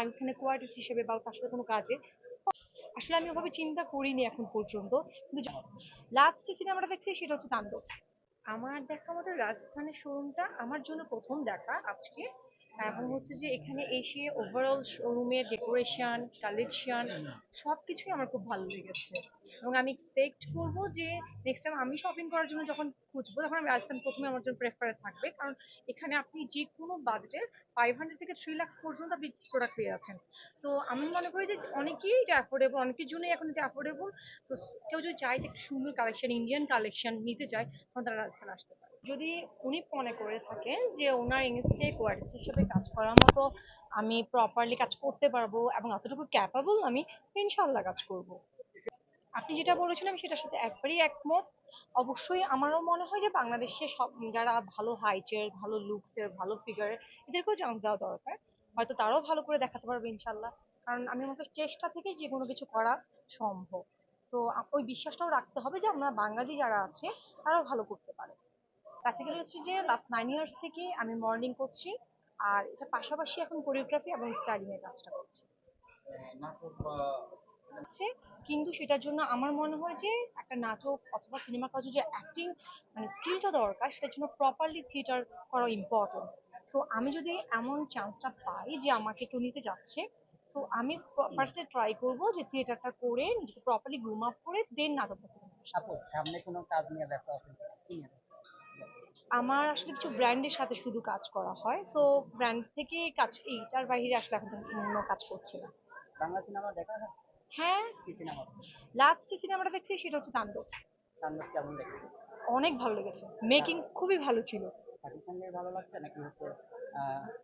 সাকিব খানের হিসেবে বা তার সাথে কোনো কাজে। আসলে আমি ওভাবে চিন্তা করিনি এখন পর্যন্ত। কিন্তু লাস্ট যে সিনেমাটা দেখছি সেটা হচ্ছে তাণ্ডব। আমার দেখা মতো রাজস্থানের শোরুমটা আমার জন্য প্রথম দেখা আজকে। এবং হচ্ছে যে এখানে এসে ওভারঅল শোরুমের ডেকোরেশন কালেকশন সব কিছুই আমার খুব ভালো লেগেছে। এবং আমি এক্সপেক্ট করব যে নেক্সট টাইম আমি শপিং করার জন্য যখন খুঁজবো, তখন আমি রাজস্থান প্রথমে আমার জন্য প্রেফারে থাকবে। কারণ এখানে আপনি যে কোনো বাজেটের ফাইভ হান্ড্রেড থেকে থ্রি লাক্স পর্যন্ত আপনি প্রোডাক্ট পেয়ে যাচ্ছেন। সো আমি মনে করি যে অনেকেই এটা অ্যাফোর্ডেবল অনেকের জন্যই এখন এটা অ্যাফোর্ডেবল সো কেউ যদি চায় যে একটা সুন্দর কালেকশন ইন্ডিয়ান কালেকশন নিতে চায়, তখন তারা রাজস্থান আসতে পারে। যদি উনি মনে করে থাকেন যে ওনার ইংলিশে কোয়ার্টিস্ট হিসেবে কাজ করার মতো আমি প্রপারলি কাজ করতে পারব এবং অতটুকু ক্যাপাবল আমি ইনশাল্লাহ কাজ করব। আপনি যেটা বলেছিলেন, আমি সেটার সাথে একবারই একমত। অবশ্যই আমারও মনে হয় যে বাংলাদেশে সব যারা ভালো হাইটের ভালো লুকসের ভালো ফিগারের এদেরকেও চান্স দেওয়া দরকার। হয়তো তারাও ভালো করে দেখাতে পারবে ইনশাল্লাহ কারণ আমি মনে চেষ্টা থেকেই যে কোনো কিছু করা সম্ভব। তো ওই বিশ্বাসটাও রাখতে হবে যে আমরা বাঙালি যারা আছে, তারাও ভালো করতে পারে। বেসিক্যালি হচ্ছে যে লাস্ট নাইন ইয়ার্স থেকে আমি মর্নিং করছি। আর এটা পাশাপাশি এখন কোরিওগ্রাফি এবং স্টাইলিং এর কাজটা করছি। আছে কিন্তু সেটার জন্য আমার মনে হয় যে একটা নাটক অথবা সিনেমা কাজে যে অ্যাক্টিং মানে স্কিলটা দরকার, সেটার জন্য প্রপারলি থিয়েটার করা ইম্পর্টেন্ট সো আমি যদি এমন চান্সটা পাই যে আমাকে কেউ নিতে যাচ্ছে সো আমি ফার্স্টে ট্রাই করব যে থিয়েটারটা করে নিজেকে প্রপারলি গ্রুম আপ করে দেন নাটকটা সামনে কোনো কাজ নিয়ে ব্যস্ত আছেন? আমার আসলে কিছু ব্র্যান্ডের সাথে শুধু কাজ করা হয়। সো ব্র্যান্ড থেকে কাজ এইটার বাইরে আসলে এখন অন্য কাজ করছি না। বাংলা সিনেমা দেখা হয়? হ্যাঁ। লাস্ট যে সিনেমাটা দেখছি সেটা হচ্ছে তাণ্ডব। তাণ্ডব কেমন দেখছে অনেক ভালো লেগেছে। মেকিং খুবই ভালো ছিল। ভালো লাগছে নাকি হচ্ছে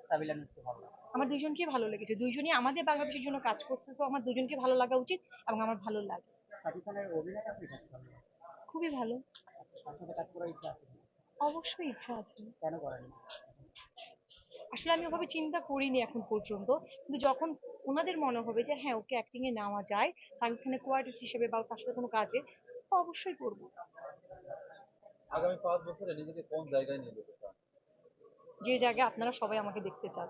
সাবিলা ভালো আমার দুইজনকেই ভালো লেগেছে। দুইজনই আমাদের বাংলাদেশের জন্য কাজ করছে। তো আমার দুজনকে ভালো লাগা উচিত এবং আমার ভালো লাগে। অভিনয় খুবই ভালো। কাজ করার ইচ্ছা আছে। কি? অবশ্যই ইচ্ছা আছে। কেন করেন না? আসলে আমি ওভাবে চিন্তা করিনি এখন পর্যন্ত। কিন্তু যখন ওনাদের মনে হবে যে হ্যাঁ ওকে অ্যাক্টিং এ নেওয়া যায় সাকিব খানের কোয়ার্টিস্ট হিসেবে বা তার সাথে কোনো কাজে অবশ্যই করব। আগামী পাঁচ বছরে নিজেকে কোন জায়গায় নিয়ে যেতে চান? যে জায়গায় আপনারা সবাই আমাকে দেখতে চান।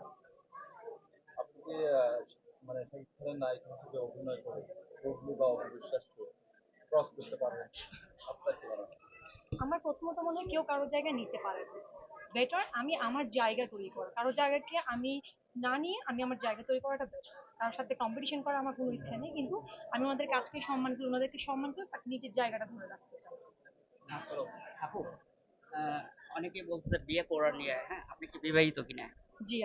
আপনি কি মানে শাকিব খানের নায়িকা হিসেবে অভিনয় করে বদলি বা অবিশ্বাসকে ক্রস করতে পারবেন আপনার কি মনে হয় আমার প্রথমত মনে হয় কেউ কারোর জায়গায় নিতে পারে না। বেটার আমি আমার জায়গা তৈরি করা। কারোর জায়গাকে আমি না নিয়ে আমি আমার জায়গা তৈরি করাটা বেটার কারোর সাথে কম্পিটিশন করা আমার কোনো ইচ্ছা নেই কিন্তু আমি ওনাদের কাজকে সম্মান করি ওনাদেরকে সম্মান করি বাট নিজের জায়গাটা ধরে রাখতে চাই। আপু আহ, অনেকেই বলছে বিয়ে করার নিয়ে হ্যাঁ আপনি কি বিবাহিত কিনা? জি